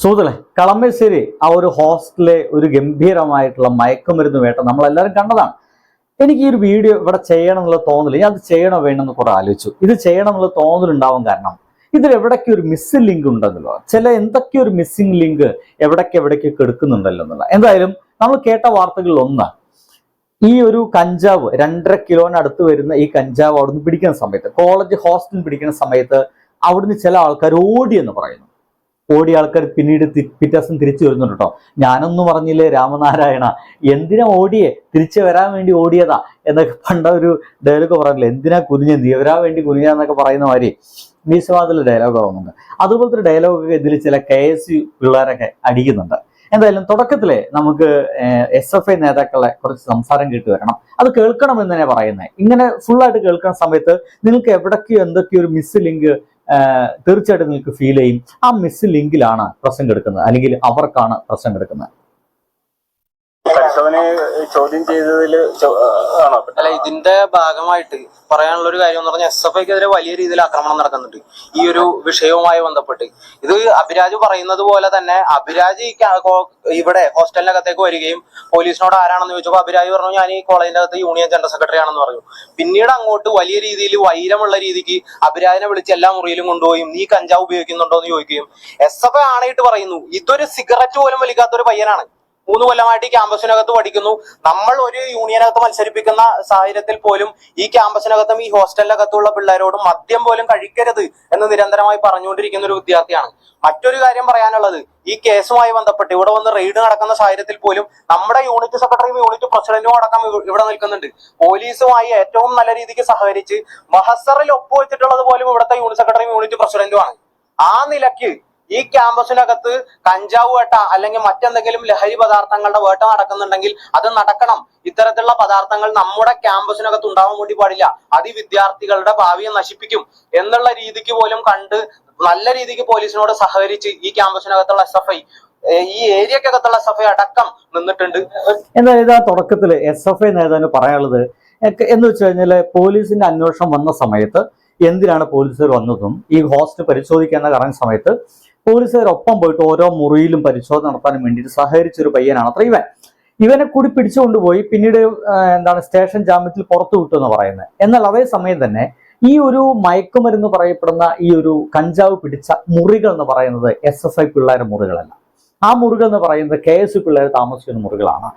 സുഹൃത്തുക്കളെ കളമശ്ശേരി ആ ഒരു ഹോസ്റ്റലിലെ ഒരു ഗംഭീരമായിട്ടുള്ള മയക്കുമരുന്ന് വേട്ട നമ്മളെല്ലാവരും കണ്ടതാണ്. എനിക്ക് ഈ ഒരു വീഡിയോ ഇവിടെ ചെയ്യണം എന്നുള്ള തോന്നില്ല ഞാൻ അത് ചെയ്യണോ വേണമെന്ന് കുറെ ആലോചിച്ചു. ഇത് ചെയ്യണം എന്നുള്ള തോന്നലുണ്ടാവാൻ കാരണം ഇതിൽ എവിടൊക്കെ ഒരു മിസ്സിംഗ് ലിങ്ക് ഉണ്ടെന്നല്ലോ ചില എന്തൊക്കെ ഒരു മിസ്സിംഗ് ലിങ്ക് എവിടൊക്കെ എവിടേക്കൊക്കെ എടുക്കുന്നുണ്ടല്ലോ എന്നുള്ള. എന്തായാലും നമ്മൾ കേട്ട വാർത്തകളിൽ ഒന്ന് ഈ ഒരു കഞ്ചാവ് രണ്ടര കിലോനടുത്ത് വരുന്ന ഈ കഞ്ചാവ് അവിടുന്ന് പിടിക്കുന്ന സമയത്ത് കോളേജ് ഹോസ്റ്റലിൽ പിടിക്കുന്ന സമയത്ത് അവിടുന്ന് ചില ആൾക്കാർ ഓടി എന്ന് പറയുന്നു. ഓടിയ ആൾക്കാർ പിന്നീട് പിറ്റേസം തിരിച്ചു വരുന്നുണ്ട് കേട്ടോ. ഞാനൊന്നും പറഞ്ഞില്ലേ രാമനാരായണ എന്തിനാ ഓടിയേ? തിരിച്ചു വരാൻ വേണ്ടി ഓടിയതാ എന്നൊക്കെ പണ്ട ഒരു ഡയലോഗ് പറഞ്ഞില്ല എന്തിനാ കുനിഞ്ഞ? നീ വരാൻ വേണ്ടി കുനിഞ്ഞ എന്നൊക്കെ പറയുന്ന മാതിരി മീശവാദിലെ ഡയലോഗ് ആവുന്നുണ്ട് അതുപോലത്തെ ഡയലോഗൊക്കെ ഇതിൽ ചില കെ എസ് യു പിള്ളേരൊക്കെ അടിക്കുന്നുണ്ട്. എന്തായാലും തുടക്കത്തിലെ നമുക്ക് എസ് എഫ് ഐ നേതാക്കളെ കുറച്ച് സംസാരം കേട്ട് വരണം. അത് കേൾക്കണം എന്ന് തന്നെ പറയുന്നത് ഇങ്ങനെ ഫുൾ ആയിട്ട് കേൾക്കുന്ന സമയത്ത് നിങ്ങൾക്ക് എവിടൊക്കെയോ എന്തൊക്കെയോ ഒരു മിസ് ലിങ്ക് തീർച്ചയായിട്ടും നിങ്ങൾക്ക് ഫീൽ ചെയ്യും. ആ മിസ് ലിങ്കിലാണ് പ്രസംഗം എടുക്കുന്നത്. അല്ലെങ്കിൽ അവർക്കാണ് പ്രസംഗം എടുക്കുന്നത്. പരിശോധന ചോദ്യം ചെയ്തതിൽ ആണോ? അല്ല ഇതിന്റെ ഭാഗമായിട്ട് പറയാനുള്ള ഒരു കാര്യം എന്ന് പറഞ്ഞാൽ എസ് എഫ് ഐക്കെതിരെ വലിയ രീതിയിൽ ആക്രമണം നടക്കുന്നുണ്ട്. ഈ ഒരു വിഷയവുമായി ബന്ധപ്പെട്ട്. ഇത് അഭിരാജ് പറയുന്നത് പോലെ തന്നെ അഭിരാജ് ഇവിടെ ഹോസ്റ്റലിനകത്തേക്ക് വരികയും പോലീസിനോട് ആരാണെന്ന് ചോദിച്ചപ്പോൾ അഭിരാജ് പറഞ്ഞു ഞാൻ ഈ കോളേജിന്റെ അകത്ത് യൂണിയൻ ജനറൽ സെക്രട്ടറി ആണെന്ന് പറഞ്ഞു. പിന്നീട് അങ്ങോട്ട് വലിയ രീതിയിൽ വൈരമുള്ള രീതിക്ക് അഭിരാജിനെ വിളിച്ച് എല്ലാ മുറിയിലും കൊണ്ടുപോയും നീ കഞ്ചാവ് ഉപയോഗിക്കുന്നുണ്ടോ എന്ന് ചോദിക്കുകയും. എസ് എഫ് ഐ ആണായിട്ട് പറയുന്നു ഇതൊരു സിഗരറ്റ് പോലും വലിക്കാത്ത ഒരു പയ്യനാണ്. മൂന്ന് കൊല്ലമായിട്ട് ഈ ക്യാമ്പസിനകത്ത് പഠിക്കുന്നു. നമ്മൾ ഒരു യൂണിയനകത്ത് മത്സരിപ്പിക്കുന്ന സാഹചര്യത്തിൽ പോലും ഈ ക്യാമ്പസിനകത്തും ഈ ഹോസ്റ്റലിനകത്തുള്ള പിള്ളേരോട് മദ്യം പോലും കഴിക്കരുത് എന്ന് നിരന്തരമായി പറഞ്ഞുകൊണ്ടിരിക്കുന്ന ഒരു വിദ്യാർത്ഥിയാണ്. മറ്റൊരു കാര്യം പറയാനുള്ളത്. ഈ കേസുമായി ബന്ധപ്പെട്ട് ഇവിടെ വന്ന് റെയ്ഡ് നടക്കുന്ന സാഹചര്യത്തിൽ പോലും നമ്മുടെ യൂണിറ്റ് സെക്രട്ടറിയും യൂണിറ്റ് പ്രസിഡന്റും അടക്കം ഇവ- ഇവിടെ നിൽക്കുന്നുണ്ട്. പോലീസുമായി ഏറ്റവും നല്ല രീതിക്ക് സഹകരിച്ച് മഹസറിൽ ഒപ്പുവെച്ചിട്ടുള്ളത് പോലും ഇവിടുത്തെ യൂണിറ്റ് സെക്രട്ടറിയും യൂണിറ്റ് പ്രസിഡന്റുമാണ്. ആ നിലയ്ക്ക് ഈ ക്യാമ്പസിനകത്ത് കഞ്ചാവ് വേട്ട അല്ലെങ്കിൽ മറ്റെന്തെങ്കിലും ലഹരി പദാർത്ഥങ്ങളുടെ വേട്ട നടക്കുന്നുണ്ടെങ്കിൽ അത് നടക്കണം. ഇത്തരത്തിലുള്ള പദാർത്ഥങ്ങൾ നമ്മുടെ ക്യാമ്പസിനകത്ത് ഉണ്ടാവാൻ വേണ്ടി പാടില്ല. അത് വിദ്യാർത്ഥികളുടെ ഭാവിയെ നശിപ്പിക്കും. എന്നുള്ള രീതിക്ക് പോലും കണ്ട് നല്ല രീതിക്ക് പോലീസിനോട് സഹകരിച്ച് ഈ ക്യാമ്പസിനകത്തുള്ള എസ് എഫ് ഐ ഈ ഏരിയക്കകത്തുള്ള എസ് എഫ് ഐ അടക്കം നിന്നിട്ടുണ്ട്. എന്തായാലും ഇതാ തുടക്കത്തിൽ എസ് എഫ് ഐ നേതാവിന് പറയാനുള്ളത് എന്ന് വെച്ച് കഴിഞ്ഞാൽ പോലീസിന്റെ അന്വേഷണം വന്ന സമയത്ത് എന്തിനാണ് പോലീസുകാർ വന്നതും? ഈ ഹോസ്റ്റ് പരിശോധിക്കാൻ പറഞ്ഞ സമയത്ത് പോലീസുകാർ ഒപ്പം പോയിട്ട് ഓരോ മുറിയിലും പരിശോധന നടത്താൻ വേണ്ടിയിട്ട് സഹകരിച്ച ഒരു പയ്യനാണ് അത്ര ഇവൻ. ഇവനെ കൂടി പിടിച്ചുകൊണ്ടുപോയി പിന്നീട് എന്താണ് സ്റ്റേഷൻ ജാമ്യത്തിൽ പുറത്തു വിട്ടു എന്ന് പറയുന്നത്. എന്നാൽ അതേ സമയം തന്നെ ഈ ഒരു മയക്കുമരുന്ന് പറയപ്പെടുന്ന ഈ ഒരു കഞ്ചാവ് പിടിച്ച മുറികൾ എന്ന് പറയുന്നത് എസ് എഫ് ഐ പിള്ളേരുടെ മുറികളല്ല. ആ മുറികൾ എന്ന് പറയുന്നത് കെ എസ് യു പിള്ളേർ താമസിക്കുന്ന മുറികളാണ്.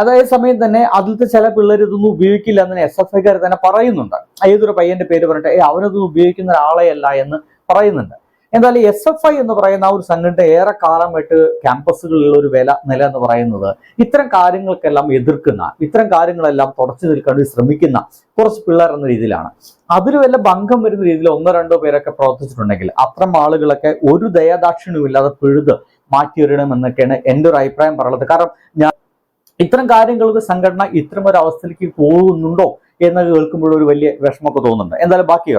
അതേ സമയം തന്നെ അതിലത്തെ ചില പിള്ളേർ ഇതൊന്നും ഉപയോഗിക്കില്ല എന്ന് എസ് എഫ് ഐക്കാർ തന്നെ പറയുന്നുണ്ട്. ഏതൊരു പയ്യന്റെ പേര് പറഞ്ഞിട്ട് ഏ അവനതൊന്നും ഉപയോഗിക്കുന്ന ഒരാളെയല്ല എന്ന് പറയുന്നുണ്ട്. എന്തായാലും എസ് എഫ് ഐ എന്ന് പറയുന്ന ആ ഒരു സംഘടന ഏറെ കാലമായിട്ട് ക്യാമ്പസുകളിലുള്ള ഒരു വില നില എന്ന് പറയുന്നത് ഇത്തരം കാര്യങ്ങൾക്കെല്ലാം എതിർക്കുന്ന ഇത്തരം കാര്യങ്ങളെല്ലാം തുടച്ചു നിൽക്കാൻ ശ്രമിക്കുന്ന കുറച്ച് പിള്ളേർ എന്ന രീതിയിലാണ്. അതിൽ വല്ല ഭംഗം വരുന്ന രീതിയിൽ ഒന്നോ രണ്ടോ പേരൊക്കെ പ്രവർത്തിച്ചിട്ടുണ്ടെങ്കിൽ അത്തരം ആളുകളൊക്കെ ഒരു ദയാദാക്ഷിണ്യവും ഇല്ലാതെ പിഴുത് മാറ്റിയൊരിടണമെന്നൊക്കെയാണ് എന്റെ ഒരു അഭിപ്രായം പറയുന്നത് കാരണം ഞാൻ ഇത്തരം കാര്യങ്ങൾക്ക് സംഘടന ഇത്തരം ഒരു അവസ്ഥയിലേക്ക് പോകുന്നുണ്ടോ എന്ന് കേൾക്കുമ്പോഴൊരു വലിയ വിഷമമൊക്കെ തോന്നുന്നുണ്ട്. എന്തായാലും ബാക്കി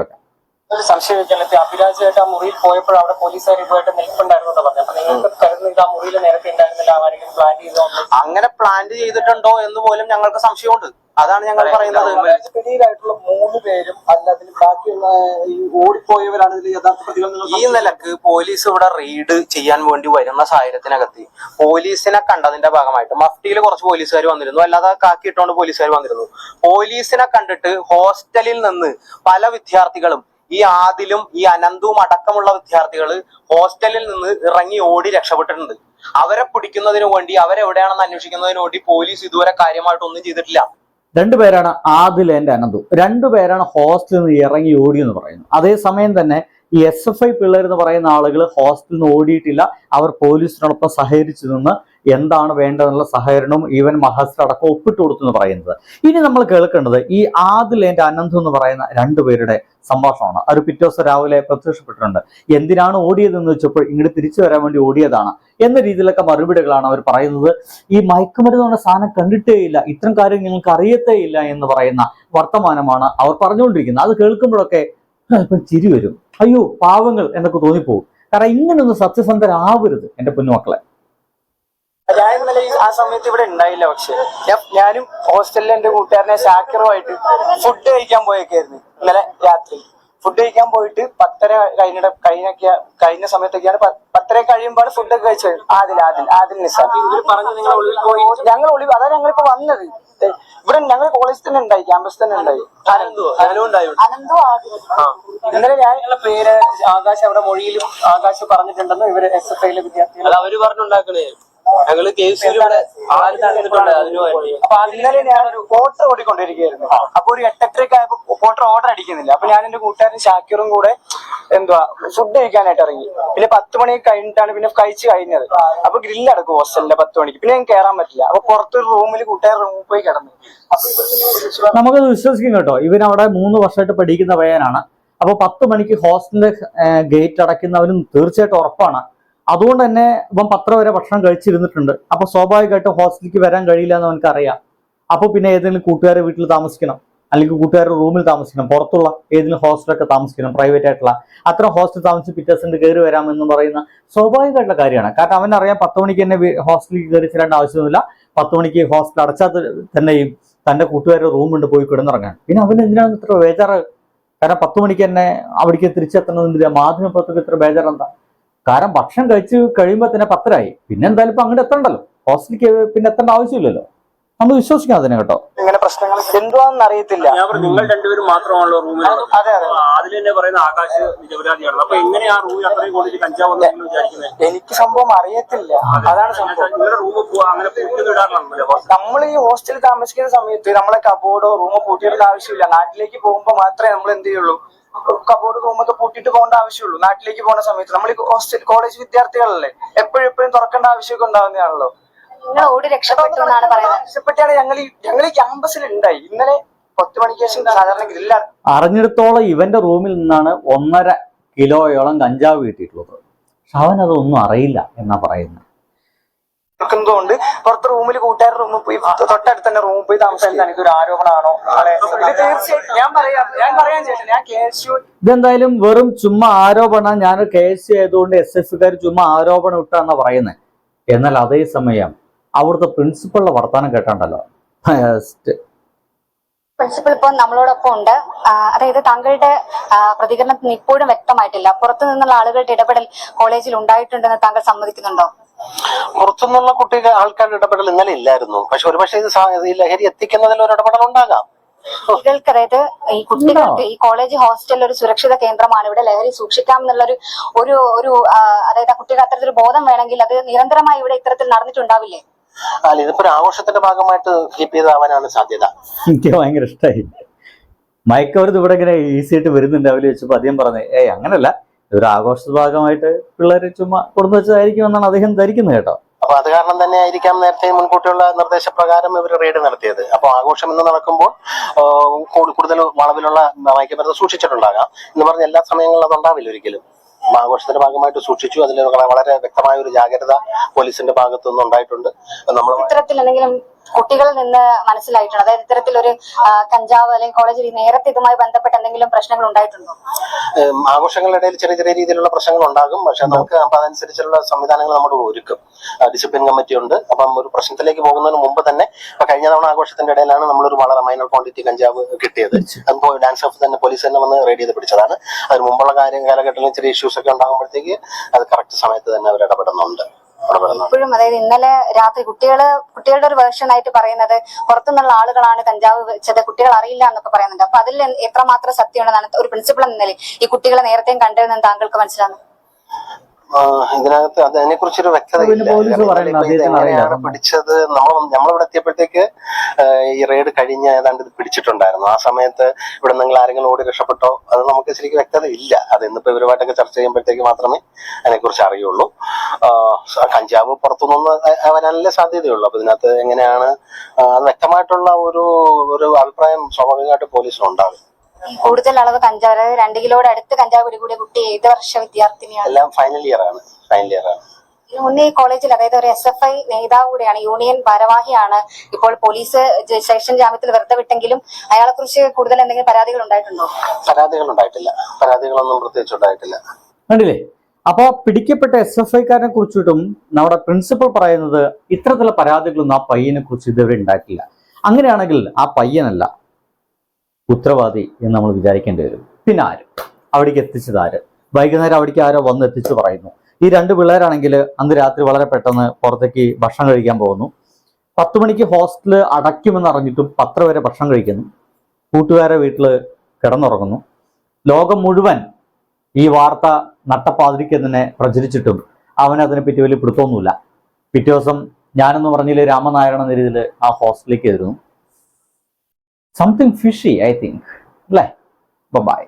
ഒരു സംശയം വെച്ചാൽ അഭിരാജായിട്ട് ആ മുറിയിൽ പോയപ്പോൾ അവിടെ പോലീസുകാർ ഇതുമായിട്ട് നിൽപ്പുണ്ടായിരുന്നു എന്ന് പറഞ്ഞു. അപ്പൊ നിങ്ങൾക്ക് കരുതുന്ന ഇത് ആ മുറിയിൽ നേരത്തെ ഉണ്ടായിരുന്നില്ല ആരെങ്കിലും പ്ലാൻ ചെയ്തോ? അങ്ങനെ പ്ലാൻ ചെയ്തിട്ടുണ്ടോ എന്ന് പോലും ഞങ്ങൾക്ക് സംശയമുണ്ട്. അതാണ് ഞങ്ങൾ പറയുന്നത്. പിടിയിലായിട്ടുള്ള മൂന്ന് പേരും അല്ല അതിൽ ബാക്കിയുള്ള ഈ ഓടിപ്പോയവരാണ് ഇതിൽ യഥാർത്ഥ പ്രതികൾ ഈ നിലയ്ക്ക് പോലീസ് ഇവിടെ റെയ്ഡ് ചെയ്യാൻ വേണ്ടി വരുന്ന സാഹചര്യത്തിനകത്ത് പോലീസിനെ കണ്ടതിന്റെ ഭാഗമായിട്ട് മഫ്റ്റിയിൽ കുറച്ച് പോലീസുകാർ വന്നിരുന്നു. അല്ലാതെ കാക്കിയിട്ടുകൊണ്ട് പോലീസുകാർ വന്നിരുന്നു. പോലീസിനെ കണ്ടിട്ട് ഹോസ്റ്റലിൽ നിന്ന് പല വിദ്യാർത്ഥികളും ഈ ആദിലും ഈ അനന്തവും അടക്കമുള്ള വിദ്യാർത്ഥികൾ ഹോസ്റ്റലിൽ നിന്ന് ഇറങ്ങി ഓടി രക്ഷപ്പെട്ടിട്ടുണ്ട്. അവരെ പിടിക്കുന്നതിനു വേണ്ടി അവരെവിടെയാണെന്ന് അന്വേഷിക്കുന്നതിന് വേണ്ടി പോലീസ് ഇതുവരെ കാര്യമായിട്ടൊന്നും ചെയ്തിട്ടില്ല. രണ്ടുപേരാണ് ആദിൽ എന്റെ അനന്തു. രണ്ടുപേരാണ് ഹോസ്റ്റലിൽ നിന്ന് ഇറങ്ങി ഓടിയെന്ന് പറയുന്നത്. അതേസമയം തന്നെ ഈ എസ് എഫ് ഐ പിള്ളേർ എന്ന് പറയുന്ന ആളുകൾ ഹോസ്റ്റലിൽ നിന്ന് ഓടിയിട്ടില്ല. അവർ പോലീസിനോടൊപ്പം സഹകരിച്ചു നിന്ന് എന്താണ് വേണ്ടതെന്നുള്ള സഹകരണവും ഈവൻ മഹസ്ര ഒപ്പിട്ട് കൊടുത്തു എന്ന് പറയുന്നത്. ഇനി നമ്മൾ കേൾക്കേണ്ടത് ഈ ആദിൽ എന്റെ അനന്തു എന്ന് പറയുന്ന രണ്ടുപേരുടെ സംഭാഷണമാണ്. അവർ പിറ്റേ ദിവസം രാവിലെ പ്രത്യക്ഷപ്പെട്ടിട്ടുണ്ട്. എന്തിനാണ് ഓടിയതെന്ന് വെച്ചപ്പോൾ ഇങ്ങോട്ട് തിരിച്ചു വരാൻ വേണ്ടി ഓടിയതാണ് എന്ന രീതിയിലൊക്കെ മറുപടികളാണ് അവർ പറയുന്നത്. ഈ മയക്കുമരുന്ന് പറഞ്ഞ സാധനം കണ്ടിട്ടേ ഇല്ല. ഇത്തരം കാര്യം ഞങ്ങൾക്ക് അറിയത്തേ ഇല്ല എന്ന് പറയുന്ന വർത്തമാനമാണ് അവർ പറഞ്ഞുകൊണ്ടിരിക്കുന്നത്. അത് കേൾക്കുമ്പോഴൊക്കെ അല്പം ചിരി വരും. അയ്യോ പാവങ്ങൾ എന്നൊക്കെ തോന്നിപ്പോകും കാരണം ഇങ്ങനൊന്നും സത്യസന്ധരാവരുത് എന്റെ പൊന്നുമക്കളെ. ഞാൻ ഇന്നലെ ആ സമയത്ത് ഇവിടെ ഉണ്ടായില്ല പക്ഷെ. ഞാൻ- ഞാനും ഹോസ്റ്റലിൽ എന്റെ കൂട്ടുകാരനെ ഷാക്കിറുമായിട്ട് ഫുഡ് കഴിക്കാൻ പോയേക്കായിരുന്നു ഇന്നലെ രാത്രി. ഫുഡ് കഴിക്കാൻ പോയിട്ട് പത്തര കഴിഞ്ഞ കഴിഞ്ഞൊക്കെ കഴിഞ്ഞ സമയത്തൊക്കെയാണ് പത്തര കഴിയുമ്പോൾ ഫുഡൊക്കെ ഒക്കെ കഴിച്ചത്. ആദിൽ ആദിൽ ആദിൽ പോയി. ഞങ്ങൾ ഒളിവ് അതാണ് ഞങ്ങളിപ്പോ വന്നത്. ഇവിടെ ഞങ്ങൾ കോളേജിൽ തന്നെ ഉണ്ടായി ക്യാമ്പസ് തന്നെ ഉണ്ടായി. ഇന്നലെ ഞാൻ നിങ്ങളുടെ പേര് ആകാശ് അവിടെ മൊഴിയിലും ആകാശ് പറഞ്ഞിട്ടുണ്ടെന്ന് ഇവർ എസ് എഫ് ഐയിലെ വിദ്യാർത്ഥികൾ അവർ പറഞ്ഞുണ്ടാക്കണേ. ഞങ്ങൾ കേസ് ആര് നടന്നിട്ടുണ്ട് അതിനു വേണ്ടി. അപ്പൊ ഇന്നലെ ഞാൻ ഒരു പോട്ടർ ഓടിക്കൊണ്ടിരിക്കുകയായിരുന്നു അപ്പൊ ഒരു എട്ടെട്ടരയ്ക്ക് ആയപ്പോ പോട്ടർ ഓർഡർ അടിക്കുന്നില്ല. അപ്പൊ ഞാൻ എന്റെ കൂട്ടുകാരൻ ഷാക്കിറും കൂടെ എന്തുവാ ഫുഡ് കഴിക്കാനായിട്ട് ഇറങ്ങി. പിന്നെ പത്ത് മണി കഴിഞ്ഞിട്ടാണ് പിന്നെ കഴിച്ച് കഴിഞ്ഞത്. അപ്പൊ ഗ്രില്ല് അടക്കും ഹോസ്റ്റലിന്റെ പത്ത് മണിക്ക്. പിന്നെ ഞാൻ കയറാൻ പറ്റില്ല. അപ്പൊ പുറത്തൊരു റൂമിൽ കൂട്ടുകാർ റൂമിൽ പോയി കിടന്നു. നമുക്കത് വിശ്വസിക്കും കേട്ടോ. ഇവനവിടെ മൂന്ന് വർഷമായിട്ട് പഠിക്കുന്ന പയ്യനാണ്. അപ്പൊ പത്ത് മണിക്ക് ഹോസ്റ്റലിന്റെ ഗേറ്റ് അടയ്ക്കുന്നവനും തീർച്ചയായിട്ടും ഉറപ്പാണ്. അതുകൊണ്ട് തന്നെ ഇവൻ പത്ര വരെ ഭക്ഷണം കഴിച്ചിരുന്നിട്ടുണ്ട്. അപ്പൊ സ്വാഭാവികമായിട്ടും ഹോസ്റ്റലിലേക്ക് വരാൻ കഴിയില്ല എന്ന് അവനക്ക് അറിയാം അപ്പോൾ പിന്നെ ഏതെങ്കിലും കൂട്ടുകാരെ വീട്ടിൽ താമസിക്കണം. അല്ലെങ്കിൽ കൂട്ടുകാരുടെ റൂമിൽ താമസിക്കണം. പുറത്തുള്ള ഏതെങ്കിലും ഹോസ്റ്റലൊക്കെ താമസിക്കണം. പ്രൈവറ്റ് ആയിട്ടുള്ള. അത്ര ഹോസ്റ്റൽ താമസിച്ച് പിറ്റേഴ്സിന്റെ കയറി വരാമെന്ന് പറയുന്ന സ്വാഭാവികമായിട്ടുള്ള കാര്യമാണ്. കാരണം അവനറിയാം പത്ത് മണിക്ക് തന്നെ ഹോസ്റ്റലിൽ കയറി ചെല്ലേണ്ട ആവശ്യമൊന്നുമില്ല. പത്ത് മണിക്ക് ഹോസ്റ്റൽ അടച്ചാൽ തന്നെയും തന്റെ കൂട്ടുകാരുടെ റൂമുണ്ട് പോയി കിടന്നിറങ്ങാൻ. പിന്നെ അവൻ എന്തിനാണ് ഇത്ര ബേജാറ്? കാരണം പത്ത് മണിക്ക് തന്നെ അവിടേക്ക് തിരിച്ചെത്തണമെന്നില്ല. മാധ്യമപ്രവർത്തകർക്ക് ഇത്ര ബേജാറ് എന്താ കാരണം ഭക്ഷണം കഴിച്ച് കഴിയുമ്പോൾ തന്നെ പത്തരായി. പിന്നെ എന്തായാലും ഇപ്പൊ അങ്ങോട്ട് എത്തണ്ടല്ലോ. ഹോസ്റ്റലിലേക്ക് പിന്നെ എത്തേണ്ട ആവശ്യമില്ലല്ലോ. നമ്മൾ വിശ്വസിക്കാം അതിനെ കേട്ടോ. ഇങ്ങനെ പ്രശ്നങ്ങൾ എന്തുവാന്ന് അറിയത്തില്ല. നിങ്ങൾ രണ്ടുപേരും മാത്രമാണല്ലോ റൂമിൽ അതെ അതെ അതിൽ തന്നെ പറയുന്ന ആകാശ് നിരപരാധിയാണ്. അപ്പൊ എങ്ങനെയാ റൂമിൽ അത്രയും കൊണ്ടിട്ട് കഞ്ചാവ് വിചാരിക്കുന്നത് എനിക്ക് സംഭവം അറിയത്തില്ല. അതാണ് സംഭവം. നിങ്ങളുടെ റൂമിൽ പോവാ അങ്ങനെ നമ്മൾ ഈ ഹോസ്റ്റലിൽ താമസിക്കുന്ന സമയത്ത് നമ്മളെ കബോർഡോ റൂമോ പൂട്ടിയിടേണ്ട ആവശ്യമില്ല. നാട്ടിലേക്ക് പോകുമ്പോൾ മാത്രമേ നമ്മൾ എന്ത് ചെയ്യുള്ളൂ? കബോർഡ് റൂമൊക്കെ പൂട്ടിയിട്ട് പോകേണ്ട ആവശ്യമുള്ളൂ. നാട്ടിലേക്ക് പോകുന്ന സമയത്ത്. നമ്മൾ ഹോസ്റ്റൽ കോളേജ് വിദ്യാർത്ഥികളല്ലേ? എപ്പോഴും എപ്പോഴും തുറക്കേണ്ട ആവശ്യമൊക്കെ ഉണ്ടാവുന്നതാണല്ലോ. നിങ്ങൾ ഓടി രക്ഷപ്പെട്ടു എന്നാണ് പറയുന്നത്. ആവശ്യപ്പെട്ടാണ് ഞങ്ങൾ ഞങ്ങൾ ഈ ക്യാമ്പസിൽ ഉണ്ടായി. ഇന്നലെ പത്ത് മണിക്ക് ശേഷം സാധാരണ അറിഞ്ഞിടത്തോളം ഇവന്റെ റൂമിൽ നിന്നാണ് ഒന്നര കിലോയോളം കഞ്ചാവ് കിട്ടിയിട്ടുള്ളത്. പക്ഷെ അവനതൊന്നും അറിയില്ല എന്നാ പറയുന്നത്. കൊണ്ട് പുറത്ത് റൂമിൽ കൂട്ടുകാരുടെ റൂമിൽ പോയി തൊട്ടടുത്ത് തന്നെ റൂമിൽ പോയി താമസിക്കാൻ ഇതൊരു ആരോപണമാണോ? തീർച്ചയായിട്ടും ഞാൻ പറയാം. ഞാൻ പറയാൻ ചേട്ടൻ ഞാൻ കേശു എസ് ഇതെന്തായാലും വെറും ചുമ്മാ ആരോപണം ഞാൻ കേസ് ആയതുകൊണ്ട് എസ് എഫുകാർ ചുമ്മാ ആരോപണം ഇട്ടാന്നാ പറയുന്നത് എന്നാൽ അതേസമയം അവിടുത്തെ പ്രിൻസിപ്പളിന്റെ വർത്താനം കേട്ടാണ്ടല്ലോ. പ്രിൻസിപ്പൽ ഇപ്പോൾ നമ്മളോടൊപ്പം ഉണ്ട്. അതായത് താങ്കളുടെ പ്രതികരണം പ്രതികരണത്തിന് ഇപ്പോഴും വ്യക്തമായിട്ടില്ല. പുറത്തു നിന്നുള്ള ആളുകളുടെ ഇടപെടൽ കോളേജിൽ ഉണ്ടായിട്ടുണ്ടെന്ന് താങ്കൾ സമ്മതിക്കുന്നുണ്ടോ? പുറത്തുനിന്നുള്ള കുട്ടികൾ ആൾക്കാരുടെ ഇടപെടൽ ഇന്നലെ ഇല്ലായിരുന്നു. പക്ഷെ ഒരുപക്ഷെ ഇത് ഈ ലഹരി എത്തിക്കുന്നതിൽ ഒരു ഇടപെടൽ ഉണ്ടാകാം. കുട്ടികൾക്ക് അതായത് ഈ കുട്ടികൾക്ക് ഈ കോളേജ് ഹോസ്റ്റൽ ഒരു സുരക്ഷിത കേന്ദ്രമാണ്. ഇവിടെ ലഹരി സൂക്ഷിക്കാം എന്നുള്ള ഒരു ഒരു ഒരു അതായത് ആ കുട്ടികൾ അത്തരത്തിലൊരു ബോധം വേണമെങ്കിൽ അത് നിരന്തരമായി ഇവിടെ ഇത്തരത്തിൽ നടന്നിട്ടുണ്ടാവില്ലേ? അല്ല ഇതിപ്പോ ഒരു ആഘോഷത്തിന്റെ ഭാഗമായിട്ട് കീപ്പ് ചെയ്താവാനാണ് സാധ്യത. എനിക്ക് ഭയങ്കര ഇഷ്ടമായി മയക്കവർ ഇവിടെ ഇങ്ങനെ ഈസി ആയിട്ട് വരുന്നുണ്ട്. അവർ വെച്ചപ്പോ അദ്ദേഹം പറഞ്ഞു ഏയ് അങ്ങനല്ല. ഇതൊരു ആഘോഷ ഭാഗമായിട്ട് പിള്ളേരെ ചുമ്മാ കൊടുന്നു വെച്ചതായിരിക്കും എന്നാണ് അദ്ദേഹം ധരിക്കുന്നത് കേട്ടോ. അപ്പൊ അത് കാരണം തന്നെ ആയിരിക്കാം നേരത്തെ മുൻകൂട്ടിയുള്ള നിർദ്ദേശപ്രകാരം ഇവർ റെയ്ഡ് നടത്തിയത്. അപ്പൊ ആഘോഷം എന്ന് നടക്കുമ്പോൾ കൂടുതൽ വളവിലുള്ള മയക്കുമരുന്ന് സൂക്ഷിച്ചിട്ടുണ്ടാകാം. എന്ന് പറഞ്ഞ എല്ലാ സമയങ്ങളിലും അതുണ്ടാവില്ല ഒരിക്കലും. ആഘോഷത്തിന്റെ ഭാഗമായിട്ട് സൂക്ഷിച്ചു. അതിൽ വളരെ വ്യക്തമായ ഒരു ജാഗ്രത പോലീസിന്റെ ഭാഗത്തുനിന്ന് ഉണ്ടായിട്ടുണ്ട്. നമ്മൾ ഇത്തരത്തിൽ കുട്ടികളിൽ നിന്ന് മനസ്സിലായിട്ടുണ്ട്. അതായത് ഇത്തരത്തിലൊരു കഞ്ചാവ് അല്ലെങ്കിൽ കോളേജിൽ നേരത്തെ ഇതുമായി ബന്ധപ്പെട്ട് എന്തെങ്കിലും പ്രശ്നങ്ങൾ ഉണ്ടായിട്ടുണ്ടോ? ആഘോഷങ്ങളുടെ ഇടയിൽ ചെറിയ ചെറിയ രീതിയിലുള്ള പ്രശ്നങ്ങൾ ഉണ്ടാകും. പക്ഷെ നമുക്ക് അപ്പൊ അതനുസരിച്ചുള്ള സംവിധാനങ്ങൾ നമ്മൾ ഒരുക്കും. ഡിസിപ്ലിൻ കമ്മിറ്റി ഉണ്ട്. അപ്പം ഒരു പ്രശ്നത്തിലേക്ക് പോകുന്നതിന് മുമ്പ് തന്നെ കഴിഞ്ഞ തവണ ആഘോഷത്തിന്റെ ഇടയിലാണ് നമ്മളൊരു വളരെ മൈനർ ക്വാണ്ടിറ്റി കഞ്ചാവ് കിട്ടിയത്. അതിപ്പോ ഡാൻസ് ഓഫ് തന്നെ പോലീസ് തന്നെ വന്ന് റെയ്ഡ് ചെയ്ത് പിടിച്ചതാണ്. അതിന് മുമ്പുള്ള കാര്യം കാലഘട്ടങ്ങളിൽ ചെറിയ ഇഷ്യൂസ് ഒക്കെ ഉണ്ടാകുമ്പോഴത്തേക്ക് അത് കറക്റ്റ് സമയത്ത് തന്നെ അവർ ഇടപെടുന്നുണ്ട്. ഇപ്പോഴും അതായത് ഇന്നലെ രാത്രി കുട്ടികൾ കുട്ടികളുടെ ഒരു വേർഷൻ ആയിട്ട് പറയുന്നത് പുറത്തുനിന്നുള്ള ആളുകളാണ് കഞ്ചാവ് വെച്ചത് കുട്ടികൾ അറിയില്ല എന്നൊക്കെ പറയുന്നുണ്ട്. അപ്പൊ അതിൽ എത്രമാത്രം സത്യമുണ്ടെന്നാണ് ഒരു പ്രിൻസിപ്പൾ എന്ന നിലയിൽ ഈ കുട്ടികളെ നേരത്തെയും കണ്ടിരുന്നെന്ന് താങ്കൾക്ക് മനസ്സിലാകുന്നു ഇതിനകത്ത് അതിനെ കുറിച്ചൊരു വ്യക്തത എങ്ങനെയാണ് പിടിച്ചത്? നമ്മൾ നമ്മളിവിടെ എത്തിയപ്പോഴത്തേക്ക് ഈ റെയ്ഡ് കഴിഞ്ഞ ഏതാണ്ട് ഇത് പിടിച്ചിട്ടുണ്ടായിരുന്നു. ആ സമയത്ത് ഇവിടെ നിങ്ങൾ ആരെങ്കിലും ഓടി രക്ഷപ്പെട്ടോ? അത് നമുക്ക് ശരിക്കും വ്യക്തത ഇല്ല. അത് ഇന്നിപ്പോ ഇവരുമായിട്ടൊക്കെ ചർച്ച ചെയ്യുമ്പോഴത്തേക്ക് മാത്രമേ അതിനെക്കുറിച്ച് അറിയുള്ളൂ. കഞ്ചാവ് പുറത്തുനിന്ന് വരാനല്ലേ സാധ്യതയുള്ളൂ. അപ്പൊ ഇതിനകത്ത് എങ്ങനെയാണ് അത് വ്യക്തമായിട്ടുള്ള ഒരു ഒരു അഭിപ്രായം സ്വാഭാവികമായിട്ട് പോലീസിനുണ്ടാകും. ഉണ്ടാകും കൂടുതൽ അളവ് കഞ്ചാവ് അതായത് രണ്ട് കിലോയുടെ അടുത്ത് കഞ്ചാവ് പിടികൂടിയ കുട്ടി ഏത് വർഷ വിദ്യാർത്ഥിനിയാണ്? എല്ലാം ഫൈനൽ ഇയർ ആണ്. ഫൈനൽ ഇയർ ആണ്. മുന്നേ കോളേജിൽ അതായത് ഒരു എസ് എഫ് ഐ നേതാവ് കൂടിയാണ് യൂണിയൻ ഭാരവാഹിയാണ്. ഇപ്പോൾ പോലീസ് സെഷൻ ജാമ്യത്തിൽ വെറുതെ വിട്ടെങ്കിലും അയാളെ കുറിച്ച് കൂടുതൽ എന്തെങ്കിലും പരാതികൾ ഉണ്ടായിട്ടുണ്ടോ? പരാതികൾ ഉണ്ടായിട്ടില്ല. പരാതികളൊന്നും പ്രത്യേകിച്ച് ഉണ്ടായിട്ടില്ല. കണ്ടില്ലേ? അപ്പൊ പിടിക്കപ്പെട്ട എസ് എഫ് ഐക്കാരനെ കുറിച്ചിട്ടും നമ്മുടെ പ്രിൻസിപ്പൽ പറയുന്നത് ഇത്തരത്തിലുള്ള പരാതികളൊന്നും ആ പയ്യനെ കുറിച്ച് ഇതുവരെ ഉണ്ടായിട്ടില്ല. അങ്ങനെയാണെങ്കിൽ ആ പയ്യനല്ല ഉത്തരവാദി എന്ന് നമ്മൾ വിചാരിക്കേണ്ടി വരും. പിന്നെ ആര്? അവിടേക്ക് എത്തിച്ചത് ആര്? വൈകുന്നേരം അവിടേക്ക് ആരോ വന്ന് എത്തിച്ചു പറയുന്നു. ഈ രണ്ട് പിള്ളേരാണെങ്കിൽ അന്ന് രാത്രി വളരെ പെട്ടെന്ന് പുറത്തേക്ക് ഭക്ഷണം കഴിക്കാൻ പോകുന്നു. പത്ത് മണിക്ക് ഹോസ്റ്റൽ അടയ്ക്കുമെന്ന് അറിഞ്ഞിട്ടും പത്ര വരെ ഭക്ഷണം കഴിക്കുന്നു. കൂട്ടുകാരെ വീട്ടിൽ കിടന്നുറങ്ങുന്നു. ലോകം മുഴുവൻ ഈ വാർത്ത നട്ടപ്പാതിരിക്ക് തന്നെ പ്രചരിച്ചിട്ടും അവൻ അതിനെപ്പറ്റി വലിയ പിടുത്തമൊന്നുമില്ല. പിറ്റേ ദിവസം ഞാനെന്ന് പറഞ്ഞില്ലേ രാമനാരായണ എന്ന രീതിയിൽ ആ ഹോസ്റ്റലിലേക്ക് എതിരുന്നു സംതിങ് ഫിഷി ഐ തിങ്ക് അല്ലേ? ബൈ